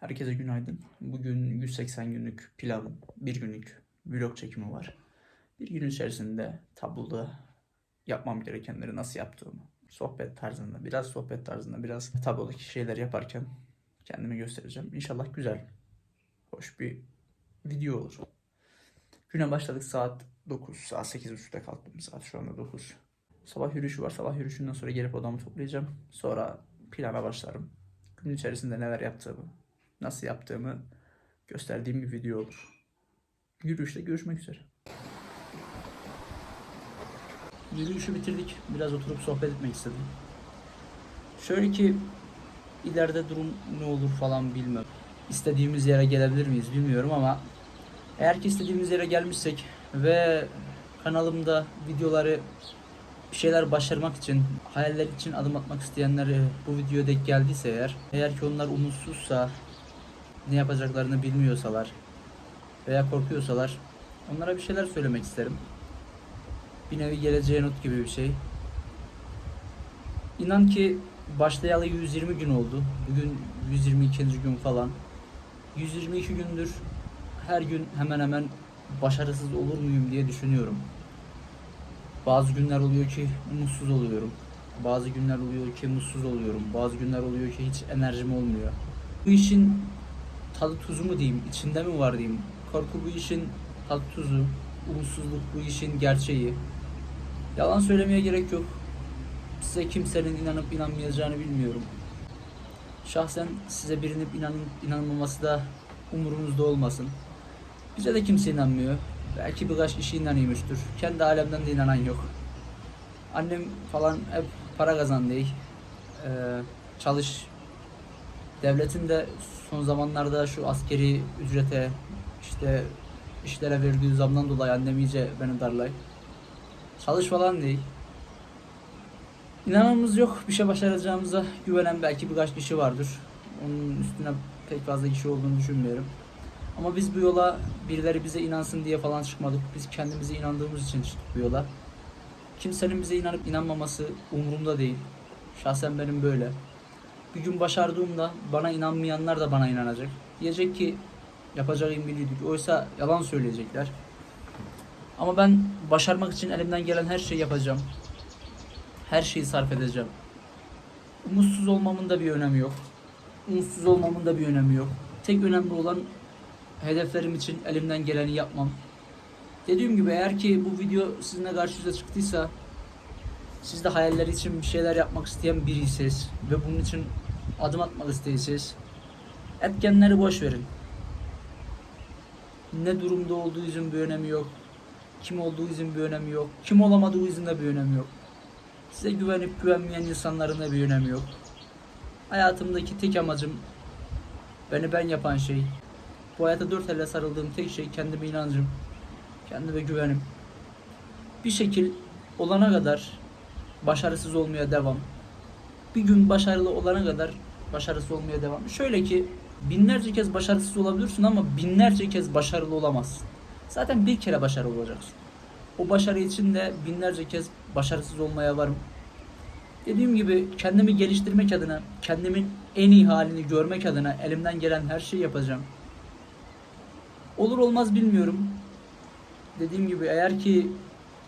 Herkese günaydın. Bugün 180 günlük planım, bir günlük vlog çekimi var. Bir gün içerisinde tabloda yapmam gerekenleri nasıl yaptığımı, sohbet tarzında, biraz sohbet tarzında, biraz tablodaki şeyler yaparken kendimi göstereceğim. İnşallah güzel, hoş bir video olur. Güne başladık saat 9, saat 8.30'da kalktım saat şu anda 9. Sabah yürüyüşü var. Sabah yürüyüşünden sonra gelip odamı toplayacağım. Sonra plana başlarım. Gün içerisinde neler yaptığımı, nasıl yaptığımı gösterdiğim bir video olur. Yürüyüşte görüşmek üzere. Yürüyüşü bitirdik. Biraz oturup sohbet etmek istedim. Şöyle ki ileride durum ne olur falan bilmem. İstediğimiz yere gelebilir miyiz bilmiyorum ama eğer ki istediğimiz yere gelmişsek ve kanalımda videoları bir şeyler başarmak için, hayaller için adım atmak isteyenler e, bu videoya denk geldiyse eğer, eğer ki onlar umutsuzsa, ne yapacaklarını bilmiyorsalar veya korkuyorsalar onlara bir şeyler söylemek isterim. Bir nevi geleceğe not gibi bir şey. İnan ki başlayalı 120 gün oldu. Bugün 122. gün falan. 122 gündür her gün hemen hemen başarısız olur muyum diye düşünüyorum. Bazı günler oluyor ki mutsuz oluyorum. Bazı günler oluyor ki mutsuz oluyorum. Bazı günler oluyor ki hiç enerjim olmuyor. Bu işin tadı tuzu mu diyeyim, içinde mi var diyeyim. Korku bu işin tadı tuzu, umutsuzluk bu işin gerçeği. Yalan söylemeye gerek yok. Size kimsenin inanıp inanmayacağını bilmiyorum. Şahsen size birinin inanıp inanmaması da umurunuzda olmasın. Bize de kimse inanmıyor. Belki birkaç kişi inanıyormuştur. Kendi alemden de inanan yok. Annem falan hep para kazandı. Ee, çalış. Devletin de son zamanlarda şu askeri ücrete işte işlere verdiği zamdan dolayı annem iyice beni darlay. Çalış falan değil. İnanmamız yok. Bir şey başaracağımıza güvenen belki birkaç kişi vardır. Onun üstüne pek fazla kişi olduğunu düşünmüyorum. Ama biz bu yola birileri bize inansın diye falan çıkmadık. Biz kendimize inandığımız için çıktık bu yola. Kimsenin bize inanıp inanmaması umurumda değil. Şahsen benim böyle. Bir gün başardığımda bana inanmayanlar da bana inanacak. Diyecek ki yapacağım biliyorduk. Oysa yalan söyleyecekler. Ama ben başarmak için elimden gelen her şeyi yapacağım. Her şeyi sarf edeceğim. Umutsuz olmamın da bir önemi yok. Umutsuz olmamın da bir önemi yok. Tek önemli olan hedeflerim için elimden geleni yapmam. Dediğim gibi eğer ki bu video sizinle karşınıza çıktıysa siz de hayaller için bir şeyler yapmak isteyen biriyseniz ve bunun için adım atmak isteyseniz etkenleri boş verin. Ne durumda olduğu için bir önemi yok. Kim olduğu için bir önemi yok. Kim olamadığı için de bir önemi yok. Size güvenip güvenmeyen insanların da bir önemi yok. Hayatımdaki tek amacım beni ben yapan şey bu hayata dört elle sarıldığım tek şey kendime inancım, kendime güvenim. Bir şekil olana kadar başarısız olmaya devam. Bir gün başarılı olana kadar başarısız olmaya devam. Şöyle ki binlerce kez başarısız olabilirsin ama binlerce kez başarılı olamazsın. Zaten bir kere başarılı olacaksın. O başarı için de binlerce kez başarısız olmaya varım. Dediğim gibi kendimi geliştirmek adına, kendimin en iyi halini görmek adına elimden gelen her şeyi yapacağım. Olur olmaz bilmiyorum. Dediğim gibi eğer ki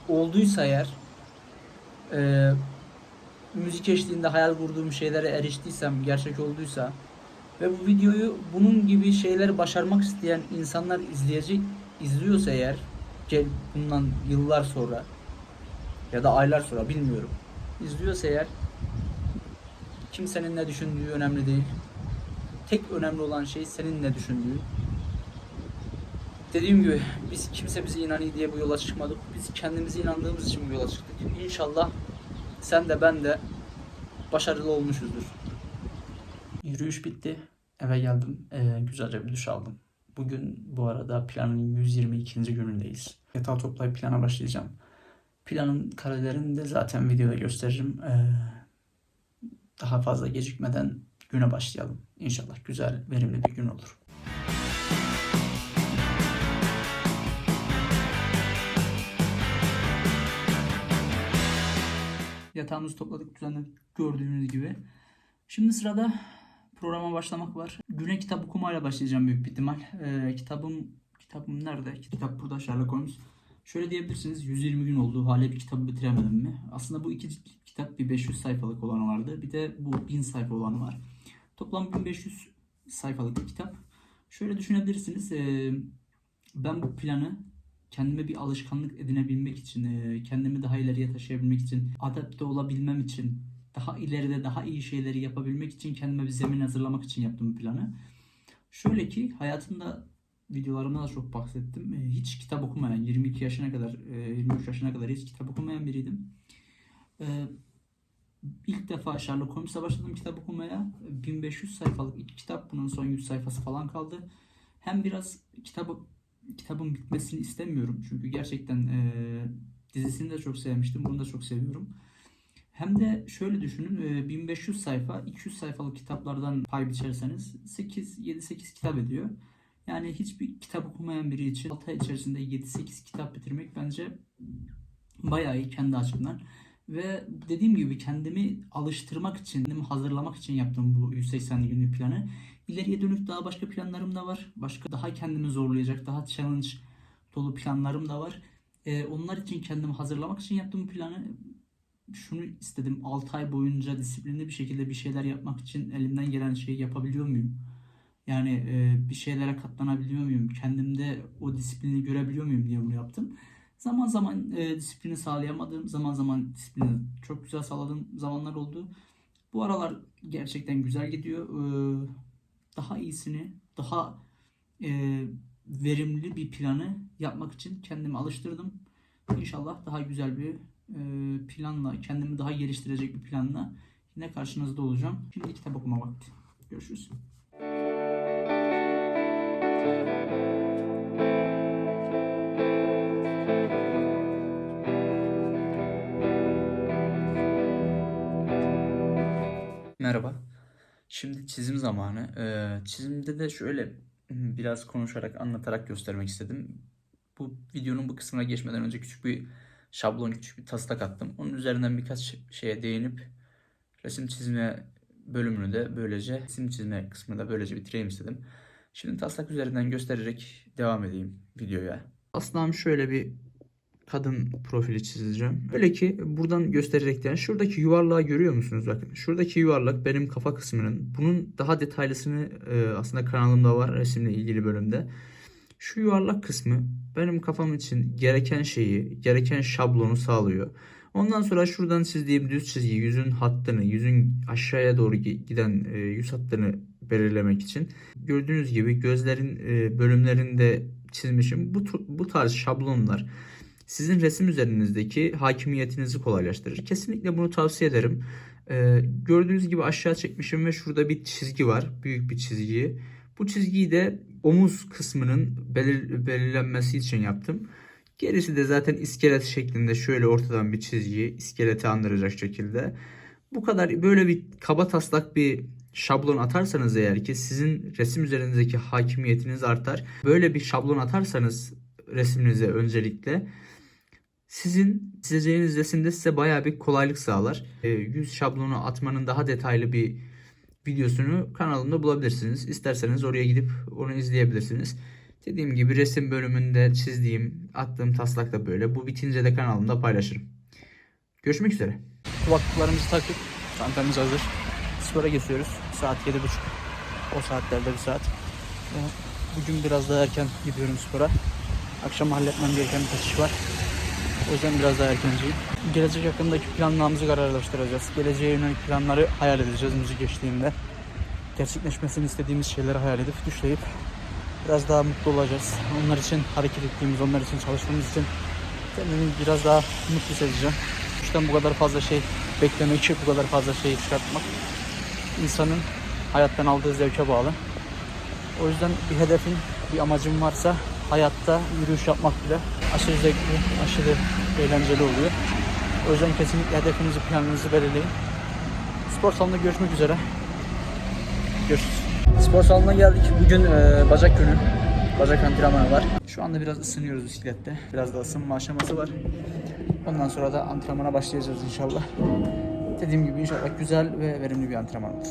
olduysa eğer e, müzik eşliğinde hayal kurduğum şeylere eriştiysem, gerçek olduysa ve bu videoyu bunun gibi şeyleri başarmak isteyen insanlar izleyecek, izliyorsa eğer bundan yıllar sonra ya da aylar sonra bilmiyorum. izliyorsa eğer kimsenin ne düşündüğü önemli değil. Tek önemli olan şey senin ne düşündüğün. Dediğim gibi biz kimse bize inanıyor diye bu yola çıkmadık. Biz kendimize inandığımız için bu yola çıktık. İnşallah sen de ben de başarılı olmuşuzdur. Yürüyüş bitti. Eve geldim. Ee, güzelce bir duş aldım. Bugün bu arada planın 122. günündeyiz. Yatağı toplayıp plana başlayacağım. Planın karelerini de zaten videoda gösteririm. Ee, daha fazla gecikmeden güne başlayalım. İnşallah güzel, verimli bir gün olur. Yatağımızı topladık düzenledik gördüğünüz gibi. Şimdi sırada programa başlamak var. Güne kitap okumayla başlayacağım büyük bir ihtimal. Ee, kitabım kitabım nerede? Kitap burada Sherlock Holmes. Şöyle diyebilirsiniz 120 gün oldu hala bir kitabı bitiremedim mi? Aslında bu iki kitap bir 500 sayfalık olan vardı. Bir de bu 1000 sayfa olanı var. Toplam 1500 sayfalık bir kitap. Şöyle düşünebilirsiniz. ee, ben bu planı kendime bir alışkanlık edinebilmek için, ee, kendimi daha ileriye taşıyabilmek için, adapte olabilmem için, daha ileride daha iyi şeyleri yapabilmek için kendime bir zemin hazırlamak için yaptım bu planı. Şöyle ki hayatımda videolarımda da çok bahsettim. Ee, Hiç kitap okumayan, 22 yaşına kadar, e, 23 yaşına kadar hiç kitap okumayan biriydim. İlk defa Sherlock Holmes'a başladım kitap okumaya. 1500 sayfalık iki kitap. Bunun son 100 sayfası falan kaldı. Hem biraz kitabı kitabın bitmesini istemiyorum. Çünkü gerçekten e, dizisini de çok sevmiştim. Bunu da çok seviyorum. Hem de şöyle düşünün. e, 1500 sayfa, 200 sayfalık kitaplardan pay biçerseniz 8 7-8 kitap ediyor. Yani hiçbir kitap okumayan biri için 6 ay içerisinde 7-8 kitap bitirmek bence bayağı iyi kendi açımdan. Ve dediğim gibi kendimi alıştırmak için, kendimi hazırlamak için yaptığım bu 180 günlük planı. İleriye dönük daha başka planlarım da var. Başka daha kendimi zorlayacak, daha challenge dolu planlarım da var. Ee, onlar için kendimi hazırlamak için yaptığım planı şunu istedim. 6 ay boyunca disiplinli bir şekilde bir şeyler yapmak için elimden gelen şeyi yapabiliyor muyum? Yani e, bir şeylere katlanabiliyor muyum? Kendimde o disiplini görebiliyor muyum diye bunu yaptım. Zaman zaman e, disiplini sağlayamadığım, zaman zaman disiplini çok güzel sağladığım zamanlar oldu. Bu aralar gerçekten güzel gidiyor. Ee, daha iyisini, daha e, verimli bir planı yapmak için kendimi alıştırdım. İnşallah daha güzel bir e, planla, kendimi daha geliştirecek bir planla yine karşınızda olacağım. Şimdi kitap okuma vakti. Görüşürüz. Merhaba. Şimdi çizim zamanı. Ee, çizimde de şöyle biraz konuşarak, anlatarak göstermek istedim. Bu videonun bu kısmına geçmeden önce küçük bir şablon, küçük bir taslak attım. Onun üzerinden birkaç şeye değinip resim çizme bölümünü de böylece, resim çizme kısmını da böylece bitireyim istedim. Şimdi taslak üzerinden göstererek devam edeyim videoya. Aslında şöyle bir kadın profili çizeceğim. Öyle ki buradan göstererekten şuradaki yuvarlağı görüyor musunuz? Bakın şuradaki yuvarlak benim kafa kısmının. Bunun daha detaylısını e, aslında kanalımda var resimle ilgili bölümde. Şu yuvarlak kısmı benim kafam için gereken şeyi, gereken şablonu sağlıyor. Ondan sonra şuradan çizdiğim düz çizgi, yüzün hattını, yüzün aşağıya doğru gi- giden e, yüz hattını belirlemek için. Gördüğünüz gibi gözlerin e, bölümlerinde çizmişim. Bu, bu tarz şablonlar sizin resim üzerinizdeki hakimiyetinizi kolaylaştırır. Kesinlikle bunu tavsiye ederim. Ee, gördüğünüz gibi aşağı çekmişim ve şurada bir çizgi var. Büyük bir çizgi. Bu çizgiyi de omuz kısmının belir- belirlenmesi için yaptım. Gerisi de zaten iskelet şeklinde şöyle ortadan bir çizgi, iskeleti andıracak şekilde. Bu kadar böyle bir kaba taslak bir şablon atarsanız eğer ki sizin resim üzerinizdeki hakimiyetiniz artar. Böyle bir şablon atarsanız resminize öncelikle sizin çizeceğiniz resimde size bayağı bir kolaylık sağlar. Ee, yüz şablonu atmanın daha detaylı bir videosunu kanalımda bulabilirsiniz. İsterseniz oraya gidip onu izleyebilirsiniz. Dediğim gibi resim bölümünde çizdiğim, attığım taslak da böyle. Bu bitince de kanalımda paylaşırım. Görüşmek üzere. Kulaklıklarımızı takıp çantamız hazır. Spora geçiyoruz. Saat 7.30. O saatlerde bir saat. Ve Bugün biraz daha erken gidiyorum spora. Akşam halletmem gereken bir iş var. O yüzden biraz daha erkenciyim. Gelecek hakkındaki planlarımızı kararlaştıracağız. Geleceğe yönelik planları hayal edeceğiz müzik geçtiğinde. Gerçekleşmesini istediğimiz şeyleri hayal edip düşleyip biraz daha mutlu olacağız. Onlar için hareket ettiğimiz, onlar için çalıştığımız için kendimi biraz daha mutlu hissedeceğim. İşten bu kadar fazla şey beklemek, bu kadar fazla şey çıkartmak insanın hayattan aldığı zevke bağlı. O yüzden bir hedefin, bir amacın varsa hayatta yürüyüş yapmak bile aşırı zevkli, aşırı eğlenceli oluyor. O yüzden kesinlikle hedefinizi, planınızı belirleyin. Spor salonunda görüşmek üzere. Görüşürüz. Spor salonuna geldik. Bugün e, bacak günü. Bacak antrenmanı var. Şu anda biraz ısınıyoruz bisiklette. Biraz da ısınma aşaması var. Ondan sonra da antrenmana başlayacağız inşallah. Dediğim gibi inşallah güzel ve verimli bir antrenman olur.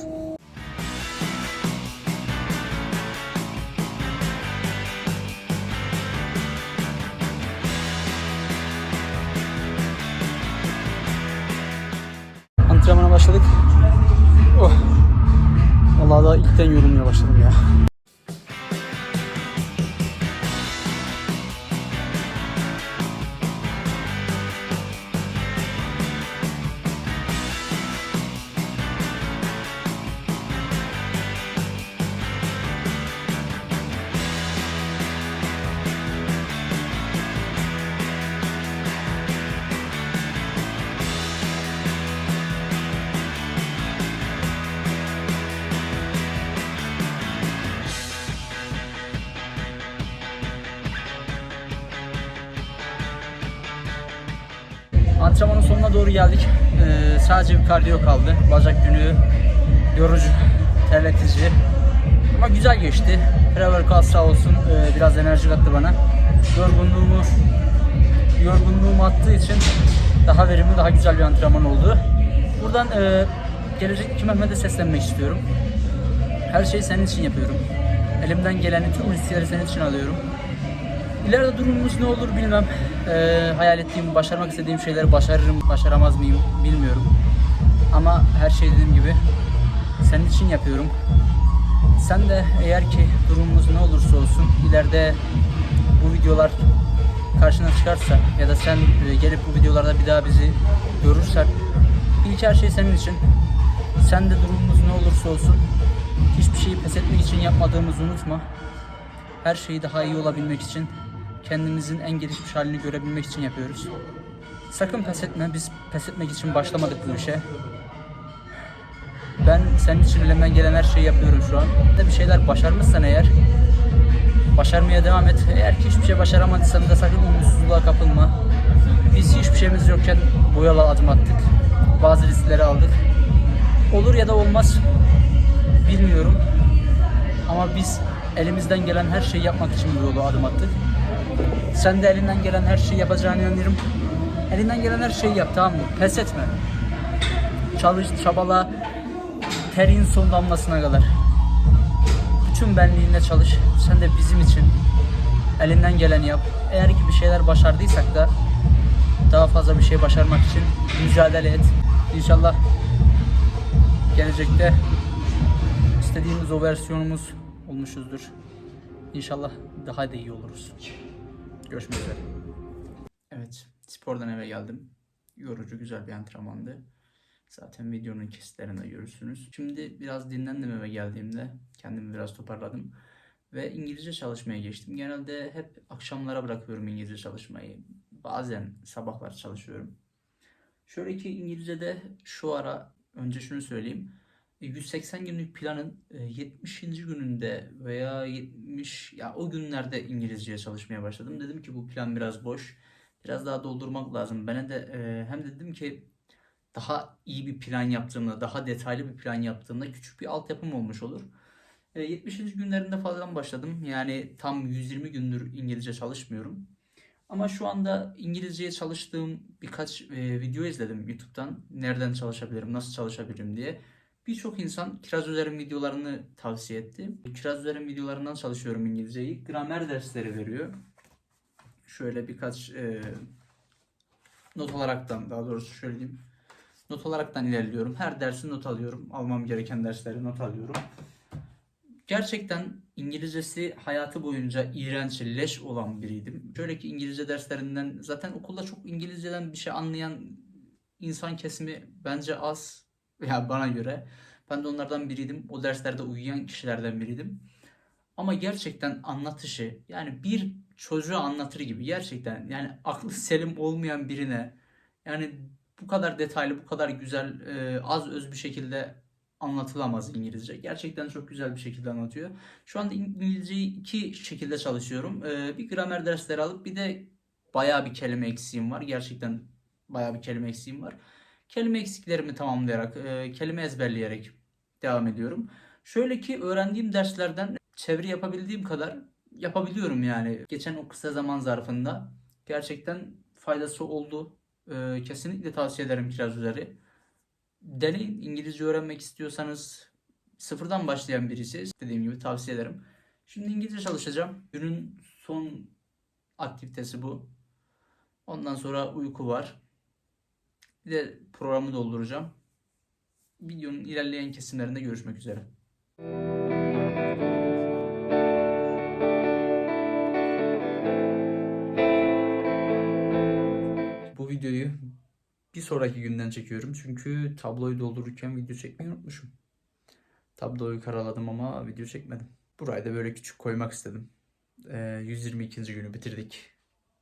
Geldik. Ee, sadece bir kardiyo kaldı. Bacak günü yorucu, terletici. Ama güzel geçti. Pre-workout sağ olsun e, biraz enerji kattı bana. Yorgunluğumu yorgunluğumu attığı için daha verimli, daha güzel bir antrenman oldu. Buradan e, gelecekteki Mehmet'e seslenmek istiyorum. Her şeyi senin için yapıyorum. Elimden geleni tüm riskleri senin için alıyorum. İleride durumumuz ne olur bilmem. Ee, hayal ettiğim, başarmak istediğim şeyleri başarırım, başaramaz mıyım bilmiyorum. Ama her şey dediğim gibi senin için yapıyorum. Sen de eğer ki durumumuz ne olursa olsun ileride bu videolar karşına çıkarsa ya da sen e, gelip bu videolarda bir daha bizi görürsen ilk her şey senin için. Sen de durumumuz ne olursa olsun hiçbir şeyi pes etmek için yapmadığımızı unutma her şeyi daha iyi olabilmek için, kendimizin en gelişmiş halini görebilmek için yapıyoruz. Sakın pes etme, biz pes etmek için başlamadık bu işe. Ben senin için elimden gelen her şeyi yapıyorum şu an. De bir şeyler başarmışsan eğer, başarmaya devam et. Eğer ki hiçbir şey başaramadıysan da sakın umutsuzluğa kapılma. Biz hiçbir şeyimiz yokken bu yola adım attık. Bazı riskleri aldık. Olur ya da olmaz. Bilmiyorum. Ama biz elimizden gelen her şeyi yapmak için bu yola adım attık. Sen de elinden gelen her şeyi yapacağına inanıyorum. Elinden gelen her şeyi yap tamam mı? Pes etme. Çalış, çabala, terin son damlasına kadar. Bütün benliğinle çalış. Sen de bizim için elinden geleni yap. Eğer ki bir şeyler başardıysak da daha fazla bir şey başarmak için mücadele et. İnşallah gelecekte istediğimiz o versiyonumuz olmuşuzdur. İnşallah daha da iyi oluruz. Görüşmek üzere. Evet, spordan eve geldim. Yorucu, güzel bir antrenmandı. Zaten videonun kesitlerinde görürsünüz. Şimdi biraz dinlendim eve geldiğimde. Kendimi biraz toparladım. Ve İngilizce çalışmaya geçtim. Genelde hep akşamlara bırakıyorum İngilizce çalışmayı. Bazen sabahlar çalışıyorum. Şöyle ki İngilizce'de şu ara önce şunu söyleyeyim. 180 günlük planın e, 70. gününde veya 70 ya o günlerde İngilizceye çalışmaya başladım. Dedim ki bu plan biraz boş. Biraz daha doldurmak lazım. Ben de e, hem dedim ki daha iyi bir plan yaptığımda, daha detaylı bir plan yaptığımda küçük bir altyapım olmuş olur. E, 70. günlerinde falan başladım. Yani tam 120 gündür İngilizce çalışmıyorum. Ama şu anda İngilizceye çalıştığım birkaç e, video izledim YouTube'dan. Nereden çalışabilirim, nasıl çalışabilirim diye. Birçok insan Kiraz Üzer'in videolarını tavsiye etti. Kiraz Üzer'in videolarından çalışıyorum İngilizceyi. Gramer dersleri veriyor. Şöyle birkaç e, not olaraktan daha doğrusu şöyle diyeyim. Not olaraktan ilerliyorum. Her dersi not alıyorum. Almam gereken dersleri not alıyorum. Gerçekten İngilizcesi hayatı boyunca iğrenç, leş olan biriydim. Şöyle ki İngilizce derslerinden zaten okulda çok İngilizceden bir şey anlayan insan kesimi bence az. Ya bana göre. Ben de onlardan biriydim. O derslerde uyuyan kişilerden biriydim. Ama gerçekten anlatışı yani bir çocuğa anlatır gibi gerçekten yani aklı selim olmayan birine yani bu kadar detaylı, bu kadar güzel, e, az öz bir şekilde anlatılamaz İngilizce. Gerçekten çok güzel bir şekilde anlatıyor. Şu anda İngilizceyi iki şekilde çalışıyorum. E, bir gramer dersleri alıp bir de bayağı bir kelime eksiğim var. Gerçekten bayağı bir kelime eksiğim var. Kelime eksiklerimi tamamlayarak, e, kelime ezberleyerek devam ediyorum. Şöyle ki öğrendiğim derslerden çeviri yapabildiğim kadar yapabiliyorum yani. Geçen o kısa zaman zarfında gerçekten faydası oldu. E, kesinlikle tavsiye ederim kiraz üzeri. Deneyin İngilizce öğrenmek istiyorsanız sıfırdan başlayan birisi dediğim gibi tavsiye ederim. Şimdi İngilizce çalışacağım. Günün son aktivitesi bu. Ondan sonra uyku var. Bir de programı dolduracağım. videonun ilerleyen kesimlerinde görüşmek üzere. Bu videoyu bir sonraki günden çekiyorum. Çünkü tabloyu doldururken video çekmeyi unutmuşum. Tabloyu karaladım ama video çekmedim. Burayı da böyle küçük koymak istedim. Ee, 122. günü bitirdik.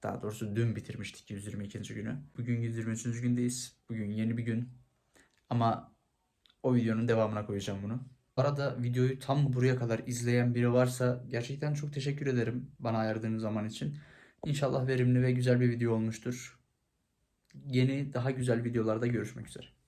Daha doğrusu dün bitirmiştik 122. günü. Bugün 123. gündeyiz. Bugün yeni bir gün. Ama o videonun devamına koyacağım bunu. Bu arada videoyu tam buraya kadar izleyen biri varsa gerçekten çok teşekkür ederim bana ayırdığınız zaman için. İnşallah verimli ve güzel bir video olmuştur. Yeni daha güzel videolarda görüşmek üzere.